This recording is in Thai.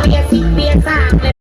เบียสิเบียสร้างเล